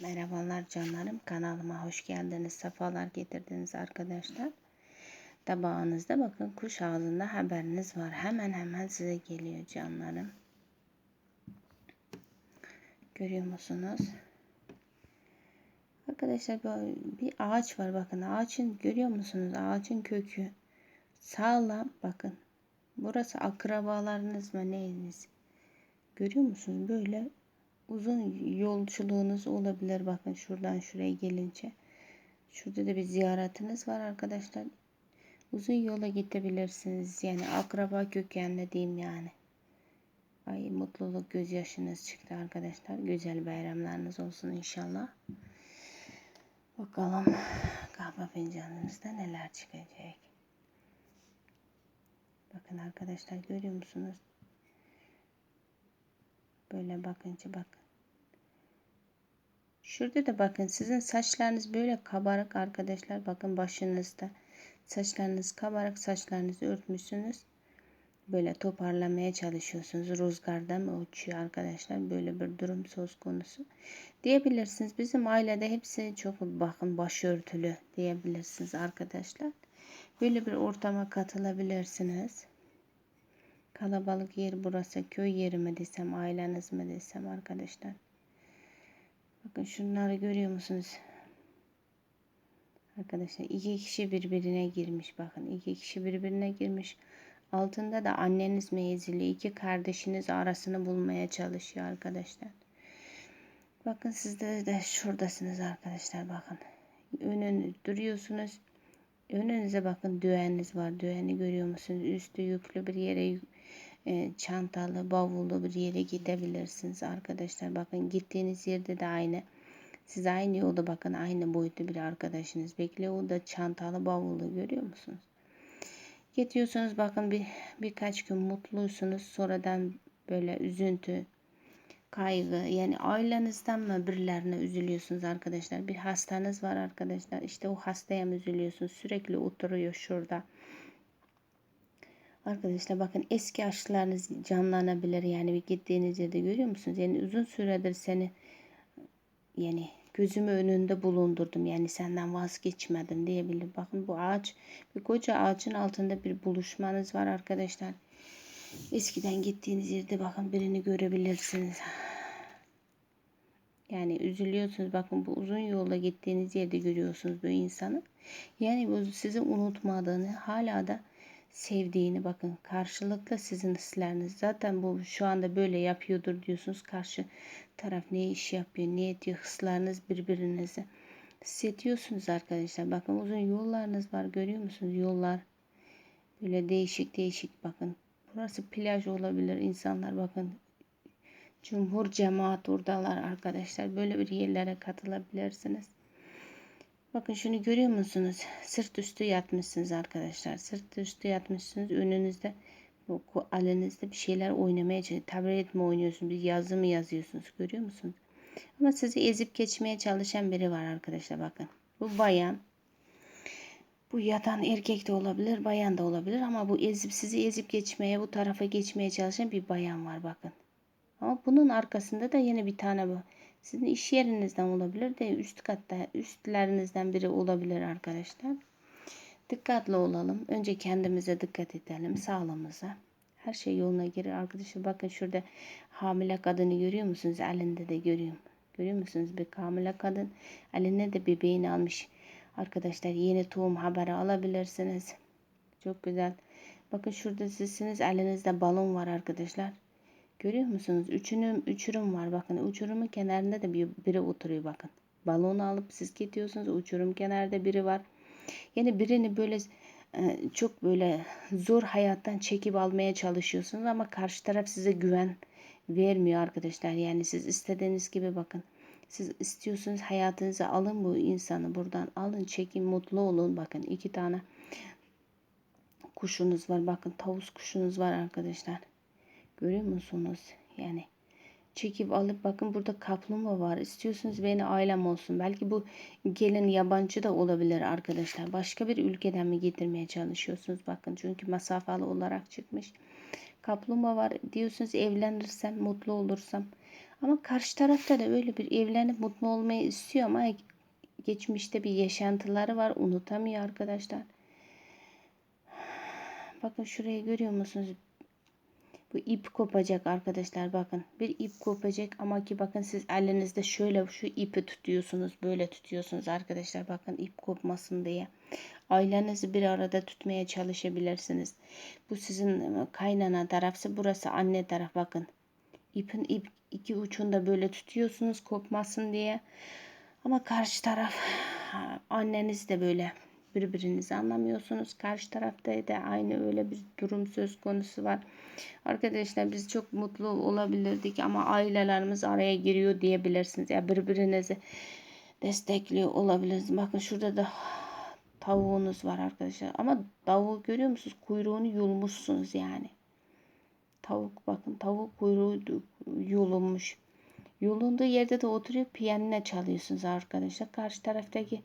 Merhabalar canlarım kanalıma hoş geldiniz sefalar getirdiniz arkadaşlar. Tabağınızda bakın kuş ağzında haberiniz var. Hemen hemen size geliyor canlarım. Görüyor musunuz? Arkadaşlar bir ağaç var bakın. Ağaçın görüyor musunuz? Ağaçın kökü sağlam bakın. Burası akrabalarınız mı neyiniz? Görüyor musunuz? Böyle uzun yolculuğunuz olabilir. Bakın şuradan şuraya gelince. Şurada da bir ziyaretiniz var arkadaşlar. Uzun yola gidebilirsiniz. Yani akraba kökenli diyeyim yani. Ay mutluluk gözyaşınız çıktı arkadaşlar. Güzel bayramlarınız olsun inşallah. Bakalım kahve fincanınızda neler çıkacak. Bakın arkadaşlar görüyor musunuz? Böyle bakınca bakın. Şurada da bakın sizin saçlarınız böyle kabarık arkadaşlar. Bakın başınızda saçlarınız kabarık saçlarınızı örtmüşsünüz. Böyle toparlamaya çalışıyorsunuz. Rüzgarda mı uçuyor arkadaşlar? Böyle bir durum söz konusu. Diyebilirsiniz. Bizim ailede hepsi çok bakın başörtülü diyebilirsiniz arkadaşlar. Böyle bir ortama katılabilirsiniz. Kalabalık yer burası. Köy yeri mi desem, aileniz mi desem arkadaşlar. Bakın şunları görüyor musunuz? Arkadaşlar iki kişi birbirine girmiş. Bakın iki kişi birbirine girmiş. Altında da anneniz meyzili iki kardeşiniz arasını bulmaya çalışıyor arkadaşlar. Bakın siz de, de şuradasınız arkadaşlar bakın. Önün duruyorsunuz. Önünüze bakın düğeniniz var. Düğeni görüyor musunuz? Üstü yüklü bir yere e, çantalı, bavullu bir yere gidebilirsiniz arkadaşlar. Bakın gittiğiniz yerde de aynı. Siz aynı yolda bakın aynı boyutta bir arkadaşınız bekliyor. O da çantalı, bavullu görüyor musunuz? Gidiyorsunuz bakın bir birkaç gün mutluysunuz. Sonradan böyle üzüntü, kaygı yani ailenizden mi birilerine üzülüyorsunuz arkadaşlar. Bir hastanız var arkadaşlar. İşte o hastaya mı üzülüyorsunuz? Sürekli oturuyor şurada Arkadaşlar bakın eski aşklarınız canlanabilir. Yani bir gittiğiniz yerde görüyor musunuz? Yani uzun süredir seni yani gözümü önünde bulundurdum. Yani senden vazgeçmedim diyebilir. Bakın bu ağaç bir koca ağacın altında bir buluşmanız var arkadaşlar. Eskiden gittiğiniz yerde bakın birini görebilirsiniz. Yani üzülüyorsunuz. Bakın bu uzun yolda gittiğiniz yerde görüyorsunuz bu insanı. Yani bu sizi unutmadığını hala da sevdiğini bakın. Karşılıklı sizin hisleriniz. Zaten bu şu anda böyle yapıyordur diyorsunuz. Karşı taraf ne iş yapıyor ne ediyor? Hisleriniz birbirinizi hissediyorsunuz arkadaşlar. Bakın uzun yollarınız var görüyor musunuz? Yollar böyle değişik değişik. Bakın burası plaj olabilir. İnsanlar bakın cumhur cemaat oradalar arkadaşlar. Böyle bir yerlere katılabilirsiniz Bakın şunu görüyor musunuz? Sırt üstü yatmışsınız arkadaşlar. Sırt üstü yatmışsınız. Önünüzde bu elinizde bir şeyler oynamaya çalışıyor. Tablet mi oynuyorsunuz? Bir yazı mı yazıyorsunuz? Görüyor musunuz? Ama sizi ezip geçmeye çalışan biri var arkadaşlar bakın. Bu bayan. Bu yatan erkek de olabilir, bayan da olabilir ama bu ezip sizi ezip geçmeye, bu tarafa geçmeye çalışan bir bayan var bakın. Ama bunun arkasında da yine bir tane bu sizin iş yerinizden olabilir de üst katta üstlerinizden biri olabilir arkadaşlar. Dikkatli olalım. Önce kendimize dikkat edelim. Sağlığımıza. Her şey yoluna girer arkadaşlar. Bakın şurada hamile kadını görüyor musunuz? Elinde de görüyorum. Görüyor musunuz? Bir hamile kadın eline de bebeğini almış. Arkadaşlar yeni tohum haberi alabilirsiniz. Çok güzel. Bakın şurada sizsiniz. Elinizde balon var arkadaşlar. Görüyor musunuz? Üçünüm, uçurum var. Bakın uçurumun kenarında da bir, biri oturuyor bakın. Balonu alıp siz gidiyorsunuz. Uçurum kenarda biri var. Yani birini böyle e, çok böyle zor hayattan çekip almaya çalışıyorsunuz ama karşı taraf size güven vermiyor arkadaşlar. Yani siz istediğiniz gibi bakın. Siz istiyorsunuz hayatınıza alın bu insanı buradan alın çekin mutlu olun bakın iki tane kuşunuz var bakın tavus kuşunuz var arkadaşlar Görüyor musunuz? Yani çekip alıp bakın burada kaplumbağa var. İstiyorsunuz beni ailem olsun. Belki bu gelin yabancı da olabilir arkadaşlar. Başka bir ülkeden mi getirmeye çalışıyorsunuz? Bakın çünkü mesafalı olarak çıkmış. Kaplumbağa var. Diyorsunuz evlenirsem, mutlu olursam Ama karşı tarafta da öyle bir evlenip mutlu olmayı istiyor ama geçmişte bir yaşantıları var. Unutamıyor arkadaşlar. Bakın şurayı görüyor musunuz? Bu ip kopacak arkadaşlar bakın. Bir ip kopacak ama ki bakın siz elinizde şöyle şu ipi tutuyorsunuz. Böyle tutuyorsunuz arkadaşlar. Bakın ip kopmasın diye. Ailenizi bir arada tutmaya çalışabilirsiniz. Bu sizin kaynana tarafsa burası anne taraf bakın. İpin ip iki ucunda böyle tutuyorsunuz kopmasın diye. Ama karşı taraf anneniz de böyle birbirinizi anlamıyorsunuz. Karşı tarafta da aynı öyle bir durum söz konusu var. Arkadaşlar biz çok mutlu olabilirdik ama ailelerimiz araya giriyor diyebilirsiniz. Ya birbirinizi destekliyor olabilirsiniz. Bakın şurada da tavuğunuz var arkadaşlar. Ama tavuğu görüyor musunuz? Kuyruğunu yulmuşsunuz yani. Tavuk bakın tavuk kuyruğu yolunmuş. Yolunduğu yerde de oturuyor piyanine çalıyorsunuz arkadaşlar. Karşı taraftaki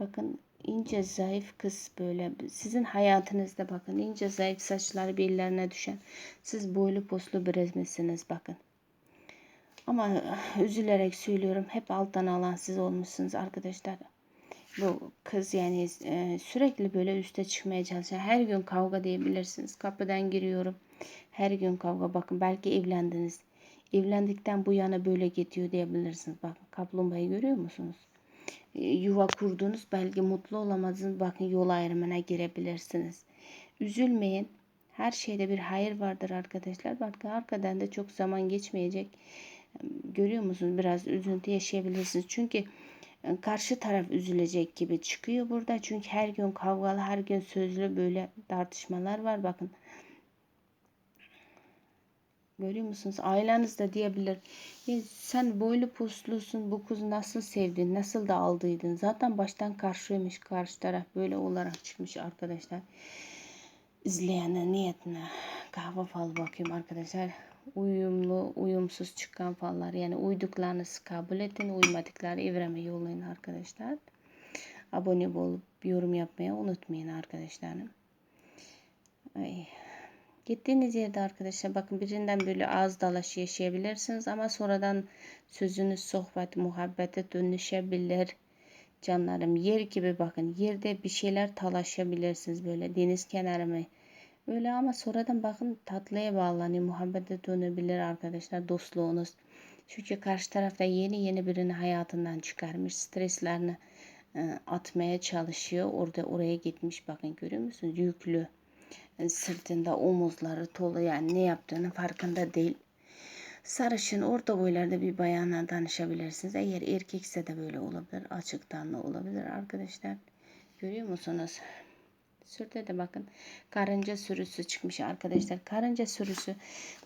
bakın ince zayıf kız böyle sizin hayatınızda bakın ince zayıf saçları bellerine düşen siz boylu poslu bir resmisiniz bakın. Ama üzülerek söylüyorum hep alttan alan siz olmuşsunuz arkadaşlar. Bu kız yani e, sürekli böyle üste çıkmaya çalışıyor. Her gün kavga diyebilirsiniz. Kapıdan giriyorum. Her gün kavga. Bakın belki evlendiniz. Evlendikten bu yana böyle gidiyor diyebilirsiniz. Bakın kaplumbağayı görüyor musunuz? E, yuva kurdunuz belki mutlu olamazsınız. Bakın yol ayrımına girebilirsiniz. Üzülmeyin. Her şeyde bir hayır vardır arkadaşlar. Bakın arkadan da çok zaman geçmeyecek. Görüyor musunuz? Biraz üzüntü yaşayabilirsiniz. Çünkü e, karşı taraf üzülecek gibi çıkıyor burada. Çünkü her gün kavgalı, her gün sözlü böyle tartışmalar var. Bakın Görüyor musunuz? Aileniz de diyebilir. E, sen boylu puslusun. Bu kız nasıl sevdin? Nasıl da aldıydın? Zaten baştan karşıymış. Karşı taraf böyle olarak çıkmış arkadaşlar. İzleyene niyetine kahve fal bakayım arkadaşlar. Uyumlu, uyumsuz çıkan fallar. Yani uyduklarınızı kabul edin. Uymadıkları evreme yollayın arkadaşlar. Abone olup yorum yapmayı unutmayın arkadaşlarım. Ay. Gittiğiniz yerde arkadaşlar bakın birinden böyle ağız dalaşı yaşayabilirsiniz ama sonradan sözünüz sohbet, muhabbete dönüşebilir. Canlarım yer gibi bakın yerde bir şeyler talaşabilirsiniz böyle deniz kenarı mı? Öyle ama sonradan bakın tatlıya bağlanıyor, muhabbete dönebilir arkadaşlar dostluğunuz. Çünkü karşı tarafta yeni yeni birini hayatından çıkarmış, streslerini e, atmaya çalışıyor. Orada oraya gitmiş bakın görüyor musunuz? Yüklü sırtında omuzları tolu yani ne yaptığını farkında değil. Sarışın orta boylarda bir bayana danışabilirsiniz. Eğer erkekse de böyle olabilir. Açıktan da olabilir arkadaşlar. Görüyor musunuz? Sürde de bakın karınca sürüsü çıkmış arkadaşlar. Karınca sürüsü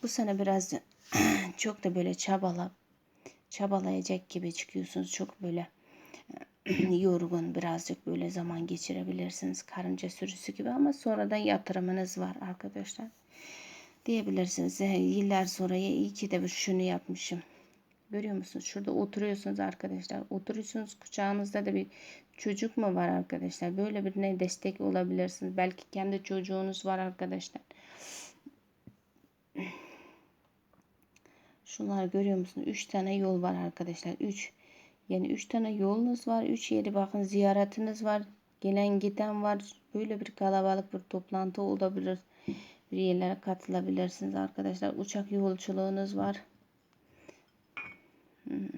bu sene biraz çok da böyle çabalap çabalayacak gibi çıkıyorsunuz. Çok böyle yorgun birazcık böyle zaman geçirebilirsiniz. Karınca sürüsü gibi ama sonradan yatırımınız var arkadaşlar. Diyebilirsiniz. Yıllar sonra iyi ki de şunu yapmışım. Görüyor musunuz? Şurada oturuyorsunuz arkadaşlar. Oturuyorsunuz kucağınızda da bir çocuk mu var arkadaşlar? Böyle birine destek olabilirsiniz. Belki kendi çocuğunuz var arkadaşlar. Şunlar görüyor musunuz? 3 tane yol var arkadaşlar. 3 yani üç tane yolunuz var. Üç yeri bakın ziyaretiniz var. Gelen giden var. Böyle bir kalabalık bir toplantı olabilir. Bir yerlere katılabilirsiniz arkadaşlar. Uçak yolculuğunuz var. Hmm.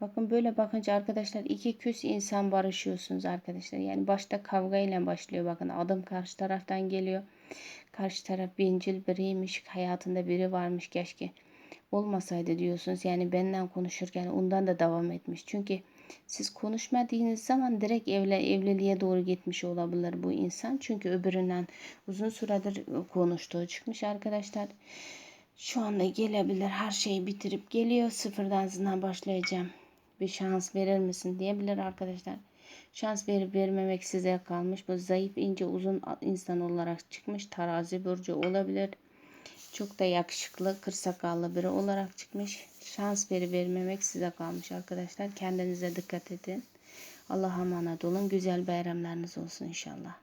Bakın böyle bakınca arkadaşlar iki küs insan barışıyorsunuz arkadaşlar. Yani başta kavga ile başlıyor. Bakın adım karşı taraftan geliyor. Karşı taraf bencil biriymiş. Hayatında biri varmış keşke olmasaydı diyorsunuz. Yani benden konuşurken ondan da devam etmiş. Çünkü siz konuşmadığınız zaman direkt evle, evliliğe doğru gitmiş olabilir bu insan. Çünkü öbüründen uzun süredir konuştuğu çıkmış arkadaşlar. Şu anda gelebilir. Her şeyi bitirip geliyor. Sıfırdan zına başlayacağım. Bir şans verir misin diyebilir arkadaşlar. Şans verip vermemek size kalmış. Bu zayıf, ince, uzun insan olarak çıkmış. Tarazi burcu olabilir. Çok da yakışıklı, kırsakallı biri olarak çıkmış. Şans veri vermemek size kalmış arkadaşlar. Kendinize dikkat edin. Allah'a emanet olun. Güzel bayramlarınız olsun inşallah.